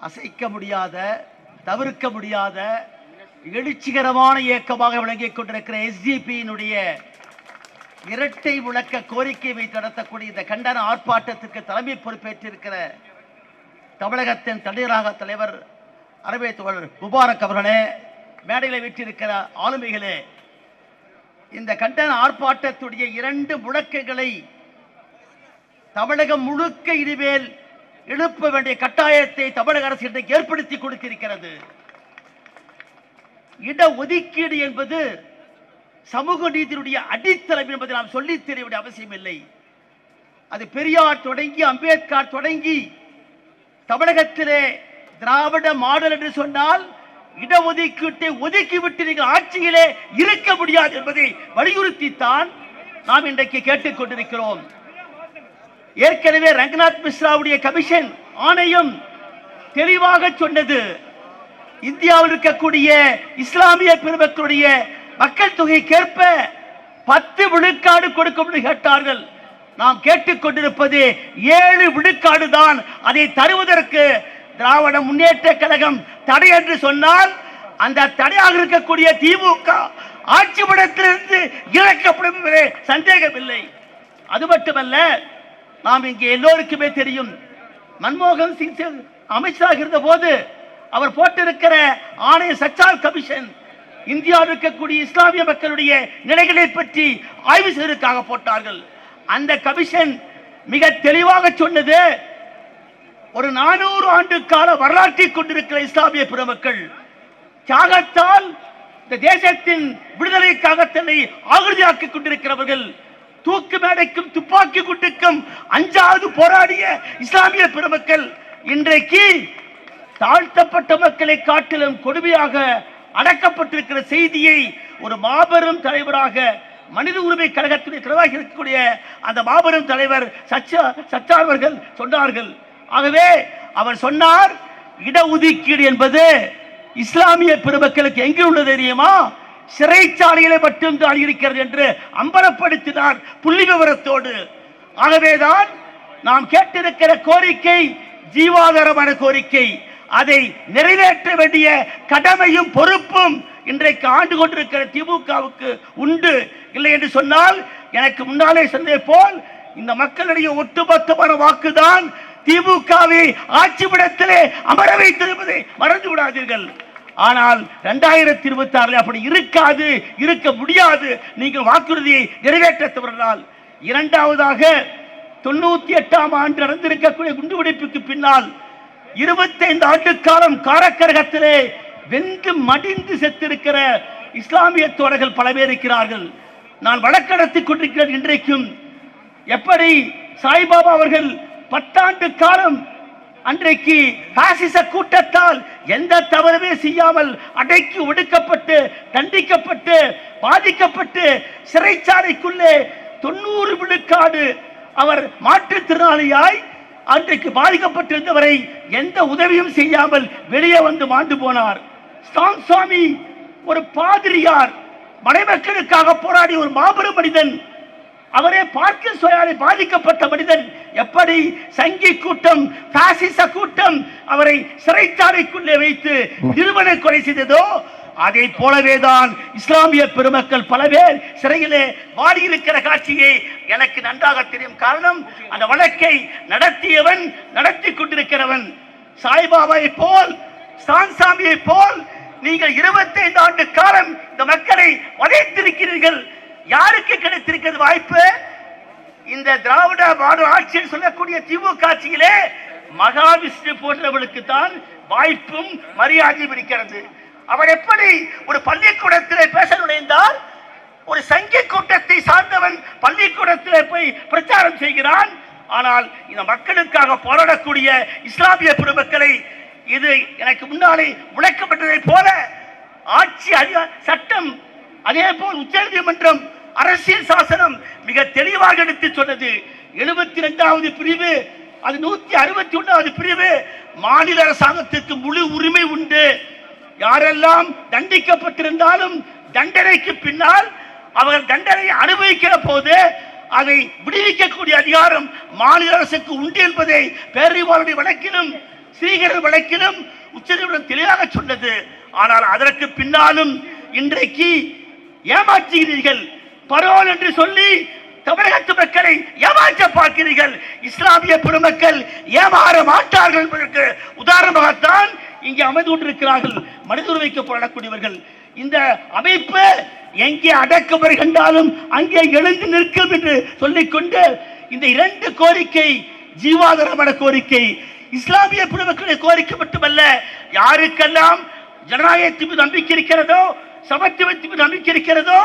அசைக்க முடியாத தவிர்க்க முடியாத எழுச்சிகரமான இயக்கமாக விளங்கிக் கொண்டிருக்கிற எஸ்டிபியினுடைய இரட்டை விளக்க கோரிக்கை வைத்து நடத்தக்கூடிய இந்த கண்டன ஆர்ப்பாட்டத்திற்கு தலைமை பொறுப்பேற்றிருக்கிற தமிழகத்தின் தண்ணீராக தலைவர் அரபே தோழர் முபாரக் அவர்களே மேடையில் வீற்றிருக்கிற ஆளுமைகளே இந்த கண்டன ஆர்ப்பாட்டத்துடைய இரண்டு முழக்கங்களை தமிழகம் முழுக்க இனிமேல் எழுப்ப வேண்டிய கட்டாயத்தை தமிழக அரசு இன்றைக்கு ஏற்படுத்தி கொடுத்திருக்கிறது. இட ஒதுக்கீடு என்பது சமூக நீதியினுடைய அடித்தளம் என்பதை நாம் சொல்லி தெரிய வேண்டிய அவசியம் இல்லை. அது பெரியார் தொடங்கி அம்பேத்கர் தொடங்கி தமிழகத்திலே திராவிட மாடல் என்று சொன்னால் இடஒதுக்கீட்டை ஒதுக்கிவிட்டு நீங்கள் ஆட்சியிலே இருக்க முடியாது என்பதை வலியுறுத்தித்தான் நாம் இன்றைக்கு கேட்டுக்கொண்டிருக்கிறோம் ஏற்கனவே ரங்கநாத் மிஸ்ராவுடைய கமிஷன் ஆணையம் தெளிவாக சொன்னது. இந்தியாவில் இருக்கக்கூடிய இஸ்லாமிய பெருமக்களுடைய மக்கள் தொகைக்கேற்ப பத்து விழுக்காடு கொடுக்கும் கேட்டார்கள். நாம் கேட்டுக்கொண்டிருப்பது ஏழு விழுக்காடு தான். அதை தருவதற்கு திராவிட முன்னேற்ற கழகம் தடை என்று சொன்னால் அந்த தடையாக இருக்கக்கூடிய திமுக ஆட்சி படத்திலிருந்து இறக்கப்படும் என்பதே சந்தேகமில்லை. அது மட்டுமல்ல நாம் இங்கே எல்லோருக்குமே தெரியும். மன்மோகன் சிங் அமைச்சராக இருந்த போது அவர் போட்டிருக்கிற ஆணைய சச்சார் கமிஷன் இந்தியாவில் இருக்கக்கூடிய இஸ்லாமிய மக்களுடைய நிலைகளை பற்றி ஆய்வு செய்வதற்காக போட்டார்கள். அந்த கமிஷன் மிக தெளிவாக சொன்னது ஒரு நானூறு ஆண்டு கால வரலாற்றை கொண்டிருக்கிற இஸ்லாமிய பெருமக்கள் தியாகத்தால் இந்த தேசத்தின் விடுதலைக்காக தன்னை ஆகுதியாக்கிக் கொண்டிருக்கிறவர்கள். தூக்கு மேடைக்கும் துப்பாக்கி குட்டுக்கும் அஞ்சாவது போராடிய இஸ்லாமிய பெருமக்கள் இன்றைக்கு தாழ்த்தப்பட்ட மக்களை காட்டிலும் கொடுமையாக அடக்கப்பட்டிருக்கிற செய்தியை ஒரு மாபெரும் தலைவராக மனித உரிமை கழகத்துடைய தலைவராக இருக்கக்கூடிய அந்த மாபெரும் தலைவர் சச்சா சச்சார்வர்கள் சொன்னார்கள். ஆகவே அவர் சொன்னார் இடஒதுக்கீடு என்பது இஸ்லாமிய பெருமக்களுக்கு எங்கே உள்ளது தெரியுமா? சிறைச்சாலையிலே மட்டும்தான் இருக்கிறது என்று அம்பலப்படுத்தினார் புள்ளி விவரத்தோடு. ஆகவேதான் நாம் கேட்டிருக்கிற கோரிக்கை ஜீவாதாரமான கோரிக்கை அதை நிறைவேற்ற வேண்டிய கடமையும் பொறுப்பும் இன்றைக்கு ஆண்டு கொண்டிருக்கிற திமுகவுக்கு உண்டு. இல்லை என்று சொன்னால் எனக்கு முன்னாலே சொன்னதை போல் இந்த மக்களுடைய ஒட்டுமொத்தமான வாக்குதான் திமுகவை ஆட்சிபடத்திலே அமர வைத்திருப்பதை மறந்து விடாதீர்கள் ஆனால் ரெண்டாயிரத்தி இருபத்தி ஆறுல அப்படி இருக்காது இருக்க முடியாது. நீங்கள் வாக்குறுதியை நிறைவேற்ற தவறினால் இரண்டாவதாக தொண்ணூத்தி எட்டாம் ஆண்டு நடந்திருக்கக்கூடிய குண்டுவெடிப்புக்கு பின்னால் இருபத்தைந்து ஆண்டு காலம் காரக்கரகத்திலே வெந்து மடிந்து செத்திருக்கிற இஸ்லாமிய தோழர்கள் பல பேர் இருக்கிறார்கள். நான் வழக்கடத்தி கொண்டிருக்கிறேன் இன்றைக்கும். எப்படி சாய்பாபா அவர்கள் பத்தாண்டு காலம் அன்றைக்கு பாசிச கூட்டத்தால் எந்த தவறுமே செய்யாமல் அடக்கி ஒடுக்கப்பட்டு தண்டிக்கப்பட்டு பாதிக்கப்பட்டு சிறைச்சாலைக்குள்ளே தொண்ணூறு விழுக்காடு அவர் மாற்றுத்திறனாளியாய் அன்றைக்கு பாதிக்கப்பட்டிருந்தவரை எந்த உதவியும் செய்யாமல் வெளியே வந்து மாண்டு போனார். ஸ்டான் சுவாமி ஒரு பாதிரியார் மலைமக்களுக்காக போராடிய ஒரு மாபெரும் மனிதன் அவரே பார்க்க சுயாலை பாதிக்கப்பட்ட மனிதன். எப்படி சங்கி கூட்டம் பாசிச கூட்டம் அவரை சிறைச்சாலைக்குள்ளே வைத்து நிறுவன கொலை செய்ததோ அதை போலவேதான் இஸ்லாமிய பெருமக்கள் பல பேர் சிறையிலே வாடியிருக்கிற காட்சியை எனக்கு நன்றாக தெரியும். காரணம் அந்த வழக்கை நடத்தியவன் நடத்தி கொண்டிருக்கிறவன். சாய்பாபாவை போல் சான்சாமியை போல் நீங்கள் 25 ஆண்டு காலம் இந்த மக்களை வதைத்திருக்கிறீர்கள். யாருக்கு கிடைத்திருக்கிறது வாய்ப்பு? இந்த திராவிட மாடு ஆட்சியில் சொல்லக்கூடிய திமுக ஆட்சியிலே மகாவிஷ்ணு போன்றவர்களுக்கு தான் வாய்ப்பும் மரியாதையும் இருக்கிறது. அவர் எப்படி ஒரு பள்ளிக்கூடத்திலே பேச நுழைந்தால் ஒரு சங்கி கூட்டத்தை சார்ந்தவன் பள்ளிக்கூடத்திலே போய் பிரச்சாரம் செய்கிறான். ஆனால் இந்த மக்களுக்காக போராடக்கூடிய இஸ்லாமிய பெருமக்களை இது எனக்கு முன்னாலே உழைக்கப்பட்டதை போல ஆட்சி அதிகா சட்டம் அதே போல் உச்சநீதிமன்றம் அரசியல் சாசனம் மிக தெளிவாக எடுத்து சொன்னது எழுபத்தி ரெண்டாவது பிரிவு அது நூத்தி அறுபத்தி ஒன்றாவது பிரிவு. மாநில அரசாங்கத்திற்கு முழு உரிமை உண்டு. யாரெல்லாம் தண்டிக்கப்பட்டிருந்தாலும் தண்டனைக்கு பின்னால் அவர் தண்டனை அனுபவிக்கிற போது அதை விடுவிக்கக்கூடிய அதிகாரம் மாநில அரசுக்கு உண்டு என்பதை பேரறிவாளருடைய வழக்கிலும் ஸ்ரீகரன் வழக்கிலும் உச்சநீதிமன்றம் தெளிவாக சொன்னது. ஆனால் அதற்கு பின்னாலும் இன்றைக்கு ஏமாற்றுகிறீர்கள். பரோல் என்று சொல்லி தமிழகத்து மக்களை ஏமாற்ற பார்க்கிறீர்கள். இஸ்லாமிய பெருமக்கள் ஏமாற மாட்டார்கள் என்பதற்கு உதாரணமாகத்தான் இங்கே அமைந்து கொண்டிருக்கிறார்கள் மனித உரிமைக்கு போராடக்கூடியவர்கள். இந்த அமைப்பு எங்கே அடக்குமுறை கண்டாலும் அங்கே எழுந்து நிற்கும் என்று சொல்லிக்கொண்டு இந்த இரண்டு கோரிக்கை ஜீவாதாரமான கோரிக்கை இஸ்லாமிய பெருமக்களுடைய கோரிக்கை மட்டுமல்ல யாருக்கெல்லாம் ஜனநாயகத்தின் மீது நம்பிக்கை இருக்கிறதோ சமத்துவத்தின் மீது நம்பிக்கை இருக்கிறதோ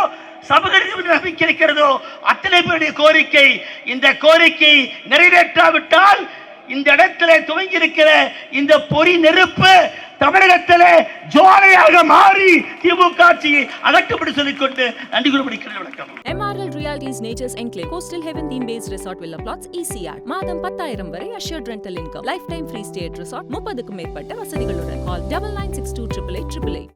சமூகத்தின் நம்பிக்கை இருக்கிறதோ அத்தனை பேருடைய கோரிக்கை இந்த கோரிக்கை நிறைவேற்றாவிட்டால் இந்த இடத்துல துவங்கி இருக்கிற இந்த பொறி நெருப்பு தமிழகத்தில் ஜோலையாக மாறி திமுக ஆட்சியை அகற்றும்படி சொல்லிக்கொண்டு நன்றி குறிப்பிடுகிறது. வணக்கம். MRL Realties Nature's Enclave Coastal Heaven Theme Based Resort Villa Plots ECR மாதம் பத்தாயிரம் வரை assured rental income. Lifetime free stay resort முப்பதுக்கும் மேற்பட்ட வசதிகளுடன். Call double nine six two triple eight triple eight